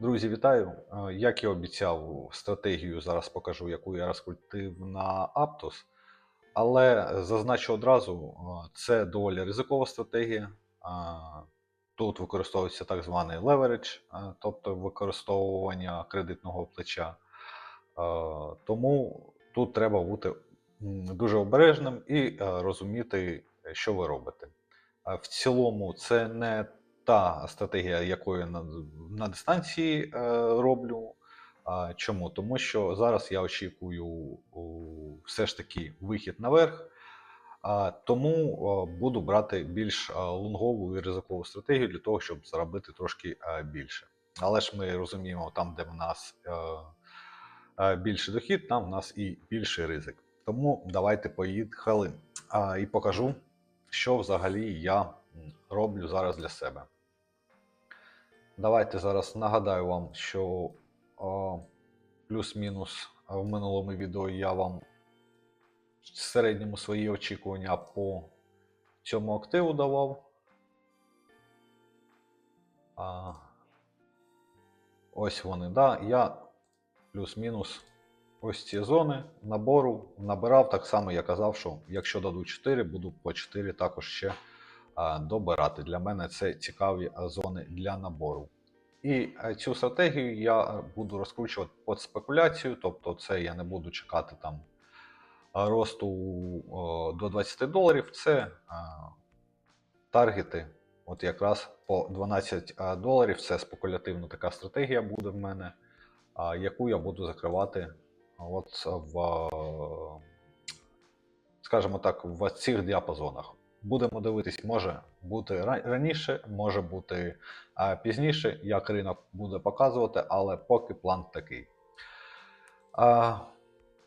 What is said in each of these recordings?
Друзі, вітаю! Е, Як і обіцяв, стратегію зараз покажу, яку я розкрутив на Aptos. Але зазначу одразу, е, це доволі ризикова стратегія. Е, Тут використовується так званий е, тобто використовування кредитного плеча. Тому тут треба бути дуже обережним і розуміти, що ви робите. В цілому, це не та стратегія, якою на, на дистанції е, роблю. А, чому? Тому що зараз я очікую у, все ж таки вихід наверх. А, тому а, буду брати більш а, лонгову і ризикову стратегію для того, щоб заробити трошки а, більше. Але ж ми розуміємо, там, де в нас е, е, більший дохід, там в нас і більший ризик. Тому давайте поїхали і покажу, що взагалі я роблю зараз для себе. Давайте зараз нагадаю вам, що плюс-мінус в минулому відео я вам в середньому свої очікування по цьому активу давав. А, ось вони, да. Я плюс-мінус ось ці зони набору набирав так само, я казав, що якщо дадуть 4, буду по 4 також ще добирати. Для мене це цікаві зони для набору. І е, цю стратегію я е, буду розкручувати під спекуляцію, тобто це я не буду чекати там росту до 20 доларів. Це таргети, от якраз по 12 доларів. Це спекулятивна така стратегія буде в мене, яку я буду закривати от в, е, скажімо так, в цих діапазонах. Будемо дивитись, може бути раніше, може бути а, пізніше, як ринок буде показувати, але поки план такий. А,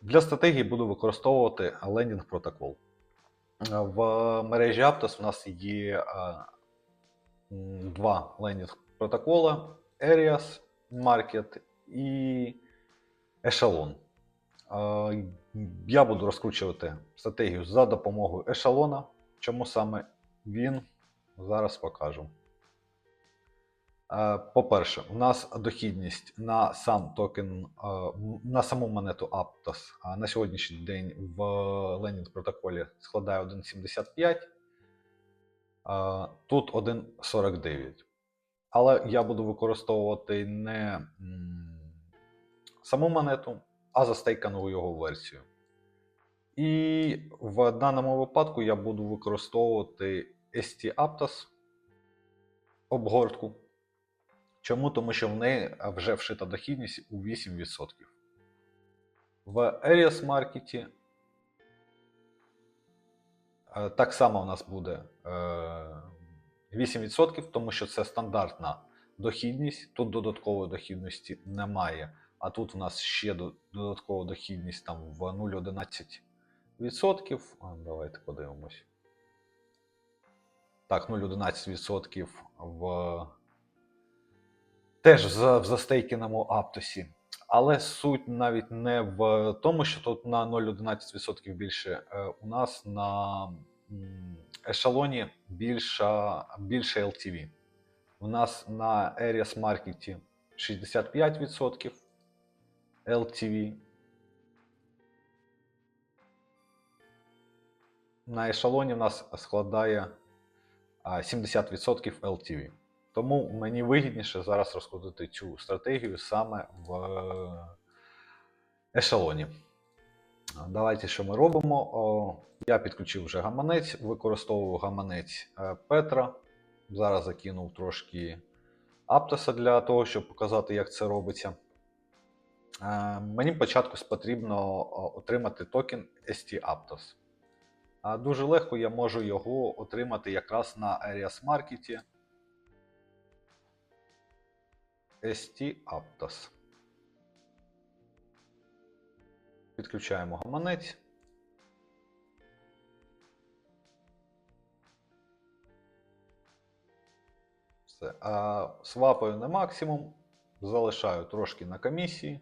для стратегії буду використовувати лендінг протокол. В мережі Aptos у нас є а, два лендінг протокола: Areas Market і Echelon. Я буду розкручувати стратегію за допомогою ешелона. Чому саме він? Зараз покажу. Е, По-перше, у нас дохідність на сам токен, е, на саму монету Aptos на сьогоднішній день в Ленінг протоколі складає 1,75. е, Тут 1,49. Але я буду використовувати не саму монету, а застейкану його версію. І в даному випадку я буду використовувати ST Aptos обгортку. Чому? Тому що в неї вже вшита дохідність у 8%. В Aries Market е, так само у нас буде е, 8%, тому що це стандартна дохідність. Тут додаткової дохідності немає. А тут у нас ще додаткова дохідність там в 0,11%. А, Давайте подивимось. Так, 0,11% в теж в, за- в застейкеному Аптосі. Але суть навіть не в тому, що тут на 0,11% більше. Е, У нас на ешелоні більша, більше LTV. У нас на Aries Market 65% LTV. На ешелоні в нас складає 70% LTV. Тому мені вигідніше зараз розкрутити цю стратегію саме в е, ешелоні. Давайте що ми робимо. Я підключив вже гаманець, використовую гаманець е, Петра. Зараз закинув трошки Аптоса для того, щоб показати, як це робиться. Е, Мені спочатку потрібно отримати токен ST Aptos. Дуже легко я можу його отримати якраз на Areas Market. ST Aptos. Підключаємо гаманець. Все. А свапаю на максимум, залишаю трошки на комісії.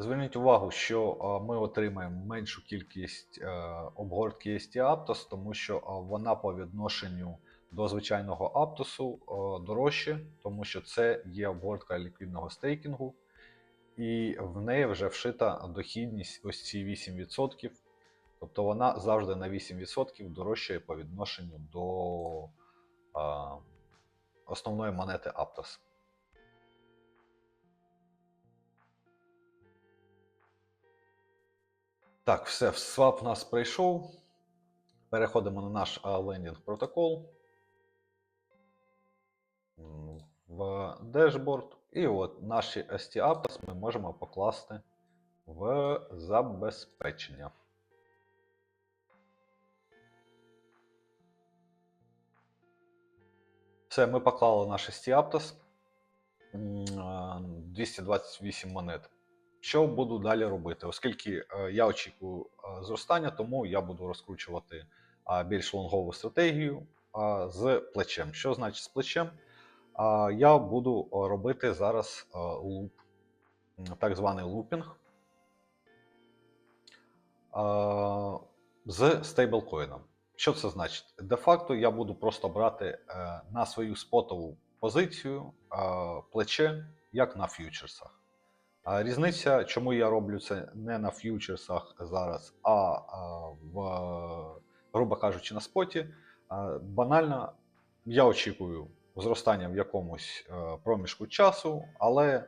Зверніть увагу, що ми отримаємо меншу кількість е, обгортки ST Aptos, тому що вона по відношенню до звичайного Аптосу е, дорожче, тому що це є обгортка ліквідного стейкінгу, і в неї вже вшита дохідність ось ці 8%. Тобто вона завжди на 8% дорожчає по відношенню до основної монети Aptos. Так, все, свап у нас прийшов. Переходимо на наш лендінг протокол в дешборд. І от наші ST Aptos ми можемо покласти в забезпечення. Все, ми поклали наш ST Aptos. 228 монет. Що буду далі робити? Оскільки е, я очікую е, зростання, тому я буду розкручувати більш лонгову стратегію з плечем. Що значить з плечем? Я буду е, робити зараз е, луп, так званий лупінг з стейблкоїном. Що це значить? Де-факто я буду просто брати е, на свою спотову позицію е, плече, як на ф'ючерсах. Різниця, чому я роблю це не на ф'ючерсах зараз, а, в, грубо кажучи, на споті. Банально, я очікую зростання в якомусь е, проміжку часу, але е,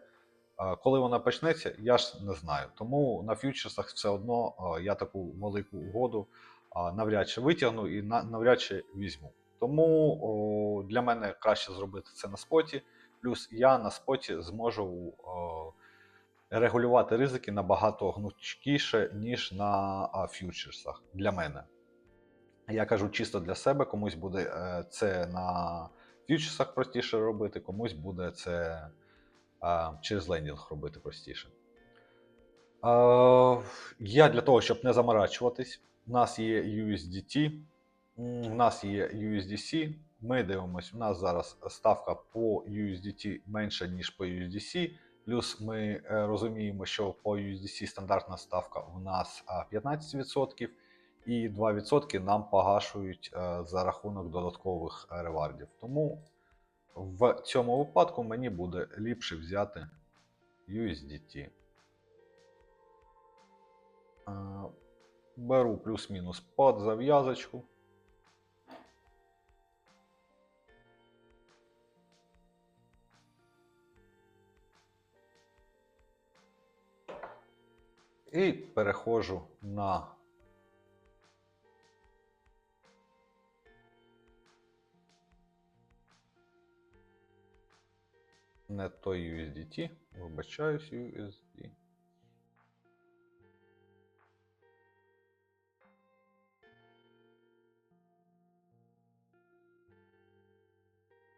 коли вона почнеться, я ж не знаю. Тому на ф'ючерсах все одно е, я таку велику угоду навряд чи витягну і навряд чи візьму. Тому для мене краще зробити це на споті. Плюс я на споті зможу регулювати ризики набагато гнучкіше, ніж на ф'ючерсах для мене. Я кажу чисто для себе, комусь буде е, це на ф'ючерсах простіше робити, комусь буде це через лендінг робити простіше. Я для того, щоб не заморачуватись, у нас є USDT, у нас є USDC. Ми дивимося, у нас зараз ставка по USDT менша, ніж по USDC. Плюс ми е, розуміємо, що по USDC стандартна ставка у нас 15%, і 2% нам погашують е, за рахунок додаткових е, ревардів. Тому в цьому випадку мені буде ліпше взяти USDT. Е, Беру плюс-мінус под зав'язочку. І переходжу на не той USDT, вибачаюсь, USD.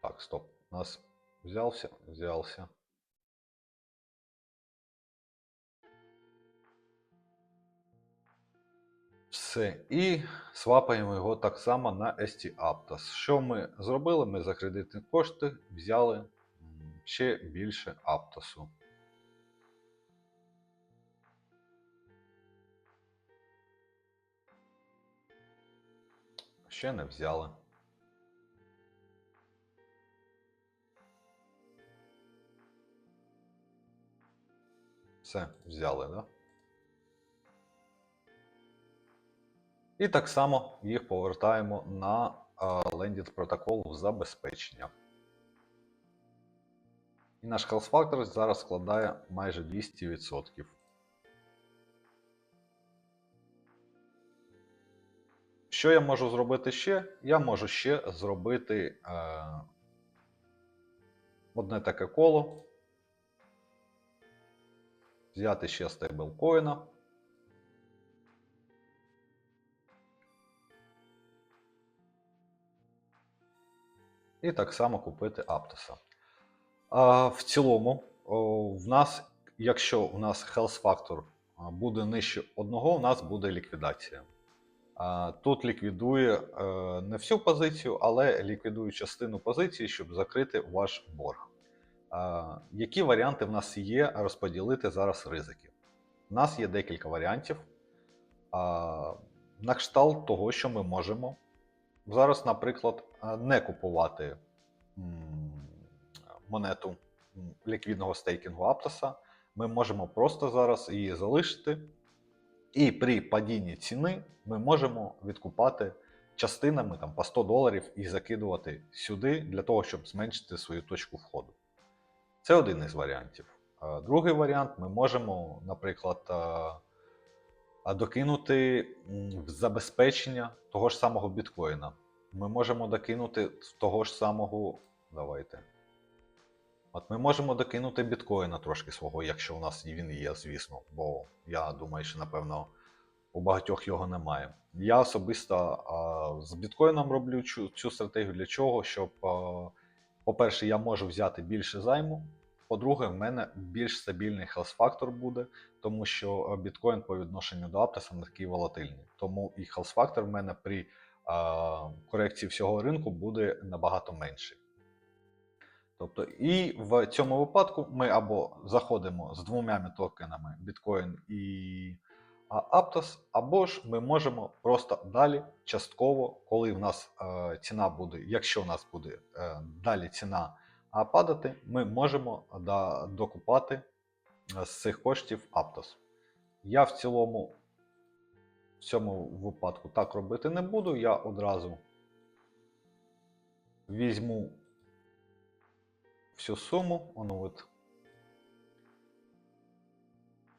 Так, стоп. У нас взявся, взявся. Все. І свапаємо його так само на ST Aptos. Що ми зробили? Ми за кредитні кошти взяли ще більше Аптосу. Ще не взяли. Все, взяли, да? І так само їх повертаємо на лендінг протокол в забезпечення. І наш factor зараз складає майже 200%. Що я можу зробити ще? Я можу ще зробити е, одне таке коло. Взяти ще стейблкоїна. І так само купити Аптоса. А, в цілому, в нас, якщо у нас health factor буде нижче одного, у нас буде ліквідація. Тут ліквідує е, не всю позицію, але ліквідує частину позиції, щоб закрити ваш борг. Які варіанти в нас є розподілити зараз ризики? У нас є декілька варіантів. На кшталт того, що ми можемо. Зараз, наприклад, не купувати монету ліквідного стейкінгу Аптоса, ми можемо просто зараз її залишити. І при падінні ціни ми можемо відкупати частинами там, по 100 доларів і закидувати сюди для того, щоб зменшити свою точку входу. Це один із варіантів. Другий варіант ми можемо, наприклад, а, докинути в забезпечення того ж самого біткоїна. Ми можемо докинути того ж самого. Давайте. От ми можемо докинути біткоїна трошки свого, якщо у нас він є, звісно, бо я думаю, що напевно у багатьох його немає. Я особисто а, з біткоїном роблю цю, цю стратегію для чого? Щоб, по-перше, я можу взяти більше займу. По-друге, в мене більш стабільний health фактор буде, тому що біткоін по відношенню до Аптоса не такий волатильний. Тому і health фактор в мене при корекції всього ринку буде набагато менший. Тобто, і в цьому випадку ми або заходимо з двома токенами Bitcoin і Aptos, або ж ми можемо просто далі частково, коли в нас е, ціна буде, якщо в нас буде е, далі ціна падати, ми можемо докупати е, з цих коштів Aptos. Я в цілому в цьому випадку так робити не буду. Я одразу візьму всю суму, ону от,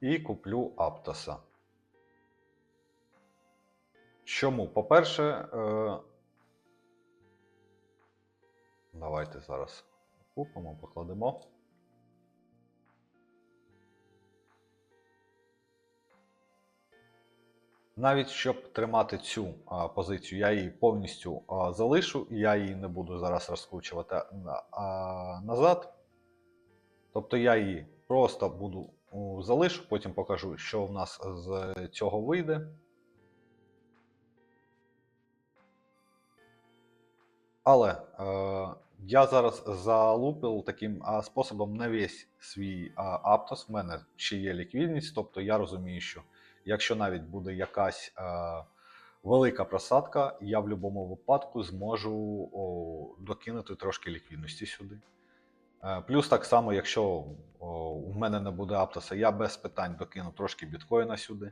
і куплю Аптоса. Чому? По-перше, е... давайте зараз купимо, покладемо. Навіть щоб тримати цю а, позицію, я її повністю а, залишу, я її не буду зараз розкручувати на- а, назад. Тобто я її просто буду у, залишу, потім покажу, що в нас з цього вийде. Але е, я зараз залупив таким а, способом не весь свій а, Аптос. В мене ще є ліквідність, тобто я розумію, що якщо навіть буде якась е, велика просадка, я в будь-якому випадку зможу о, докинути трошки ліквідності сюди. Е, плюс так само, якщо о, у мене не буде Аптоса, я без питань докину трошки біткоїна сюди.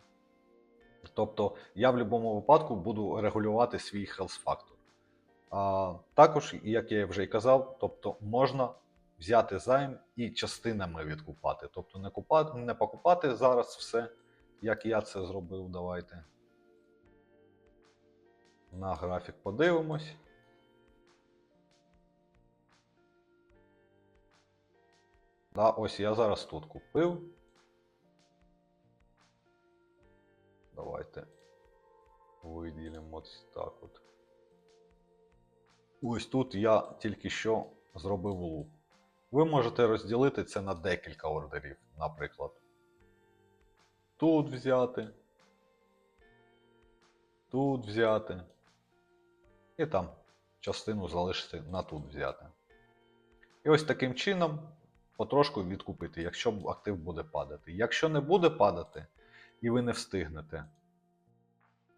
Тобто я в будь-якому випадку буду регулювати свій health фактор. А, також, як я вже й казав, тобто можна взяти займ і частинами відкупати. Тобто не, купати, не покупати зараз все, як я це зробив. Давайте. На графік подивимось. Да, ось я зараз тут купив. Давайте виділимо ось так от. Ось тут я тільки що зробив луп. Ви можете розділити це на декілька ордерів, наприклад. Тут взяти. Тут взяти. І там частину залишити на тут взяти. І ось таким чином потрошку відкупити, якщо актив буде падати. Якщо не буде падати і ви не встигнете,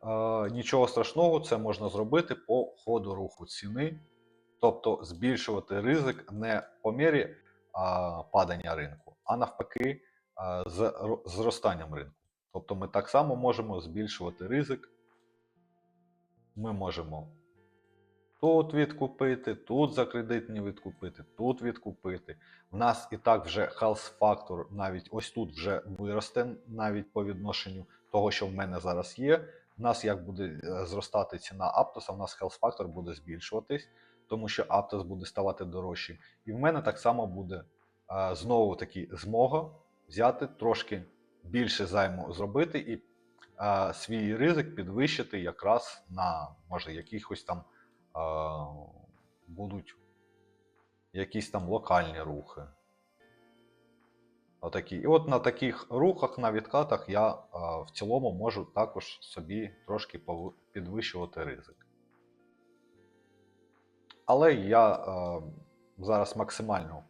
е, нічого страшного, це можна зробити по ходу руху ціни, тобто збільшувати ризик не по мірі а, падання ринку, а навпаки, з зростанням ринку. Тобто ми так само можемо збільшувати ризик. Ми можемо тут відкупити, тут за кредитні відкупити, тут відкупити. У нас і так вже health фактор навіть ось тут вже виросте, навіть по відношенню того, що в мене зараз є. У нас як буде е, зростати ціна Аптоса, у нас health фактор буде збільшуватись, тому що Аптос буде ставати дорожчий. І в мене так само буде е, знову таки змога взяти трошки більше займу зробити і е, свій ризик підвищити якраз на може якихось там е, будуть якісь там локальні рухи. Отакі. І от на таких рухах, на відкатах я е, в цілому можу також собі трошки підвищувати ризик. Але я е, зараз максимально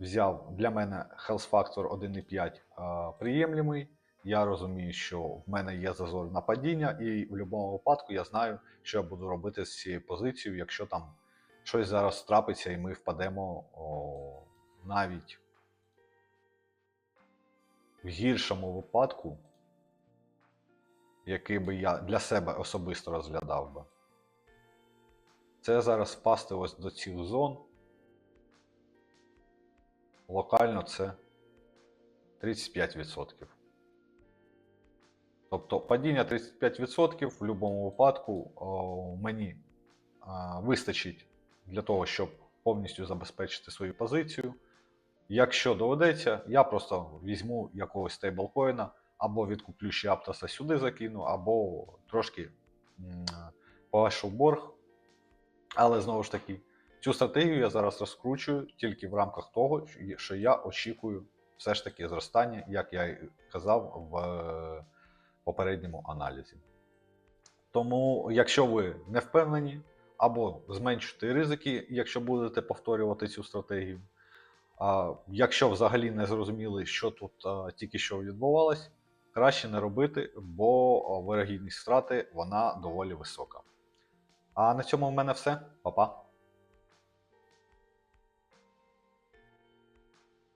взяв для мене health factor 1,5 е, приємлемий. Я розумію, що в мене є зазор на падіння, і в будь-якому випадку я знаю, що я буду робити з цією позицією, якщо там щось зараз трапиться і ми впадемо о, навіть в гіршому випадку, який би я для себе особисто розглядав би. Це зараз впасти ось до цих зон. Локально це 35%. Тобто падіння 35% в будь-якому випадку мені вистачить для того, щоб повністю забезпечити свою позицію. Якщо доведеться, я просто візьму якогось стейблкоїна, або відкуплю ще Аптоса сюди закину, або трошки м, погашу борг. Але знову ж таки, цю стратегію я зараз розкручую тільки в рамках того, що я очікую все ж таки зростання, як я і казав в е, попередньому аналізі. Тому, якщо ви не впевнені, або зменшуйте ризики, якщо будете повторювати цю стратегію. А якщо взагалі не зрозуміли, що тут а, тільки що відбувалось, краще не робити, бо вирогідність втрати вона доволі висока. А на цьому в мене все. Па-па.